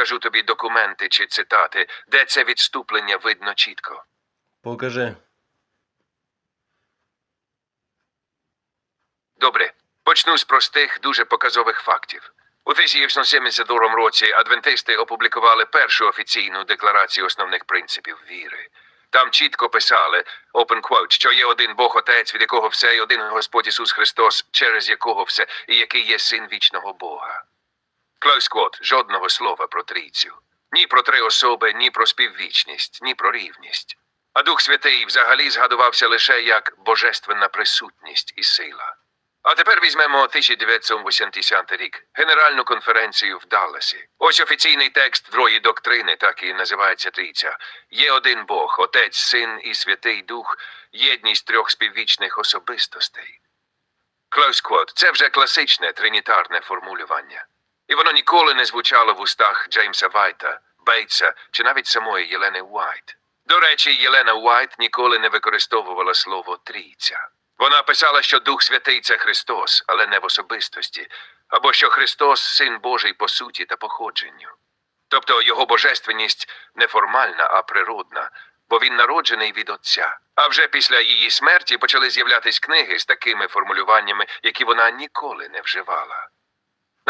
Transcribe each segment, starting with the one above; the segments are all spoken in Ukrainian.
покажу тобі документи чи цитати, де це відступлення видно чітко. Покажи. Добре, почну з простих, дуже показових фактів. У 1972 році адвентисти опублікували першу офіційну декларацію основних принципів віри. Там чітко писали, open quote, що є один Бог Отець, від якого все, і один Господь Ісус Христос, через якого все, і який є син вічного Бога. Quote, жодного слова про трійцю. Ні про три особи, ні про співвічність, ні про рівність. А Дух Святий взагалі згадувався лише як божественна присутність і сила. А тепер візьмемо 1980 рік Генеральну конференцію в Далласі. Ось офіційний текст другої доктрини, так і називається трійця. Є один Бог, Отець, Син і Святий Дух, єдність трьох співвічних особистостей. Close quote. Це вже класичне тринітарне формулювання. І воно ніколи не звучало в устах Джеймса Вайта, Бейтса чи навіть самої Єлени Уайт. До речі, Єлена Уайт ніколи не використовувала слово трійця. Вона писала, що Дух Святий це Христос, але не в особистості, або що Христос син Божий по суті та походженню. Тобто його божественність не формальна, а природна, бо він народжений від Отця. А вже після її смерті почали з'являтись книги з такими формулюваннями, які вона ніколи не вживала.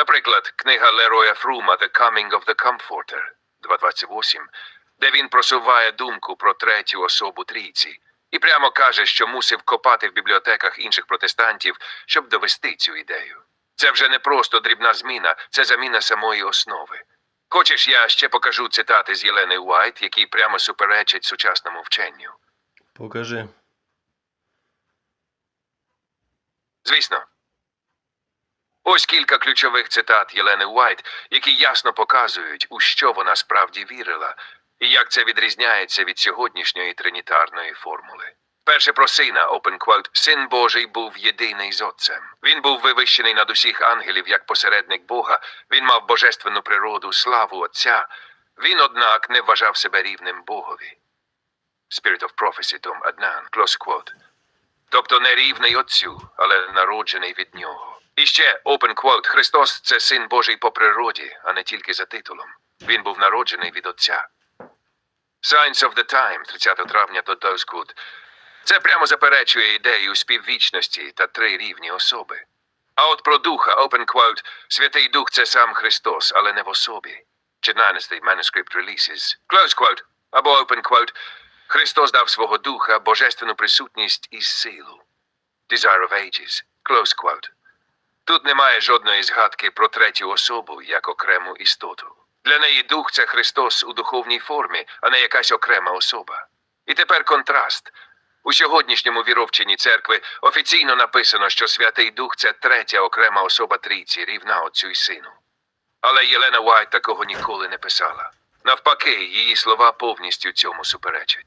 Наприклад, книга Лероя Фрума The Coming of the Comforter 228, де він просуває думку про третю особу трійці і прямо каже, що мусив копати в бібліотеках інших протестантів, щоб довести цю ідею. Це вже не просто дрібна зміна, це заміна самої основи. Хочеш, я ще покажу цитати з Єлени Уайт, які прямо суперечать сучасному вченню. Покажи. Звісно. Ось кілька ключових цитат Єлени Уайт, які ясно показують, у що вона справді вірила, і як це відрізняється від сьогоднішньої тринітарної формули. Перше про сина, open quote, син Божий був єдиний з Отцем. Він був вивищений над усіх ангелів як посередник Бога, він мав божественну природу, славу Отця. Він, однак, не вважав себе рівним Богові. Spirit of Prophecy, Том Аднан, close quote. Тобто не рівний Отцю, але народжений від нього. І ще open quote, Христос це син Божий по природі, а не тільки за титулом. Він був народжений від Отця. Signs of the Time, 30 травня до Доскут. Це прямо заперечує ідею співвічності та три рівні особи. А от про духа, open quote, Святий Дух це сам Христос, але не в особі. 14 Manuscript Releases. Close quote, або open quote, Христос дав свого духа, божественну присутність і силу. Desire of Ages. Close quote. Тут немає жодної згадки про третю особу як окрему істоту. Для неї дух це Христос у духовній формі, а не якась окрема особа. І тепер контраст. У сьогоднішньому віровченні церкви офіційно написано, що Святий Дух це третя окрема особа трійці, рівна Отцю й Сину. Але Єлена Уайт такого ніколи не писала. Навпаки, її слова повністю цьому суперечать.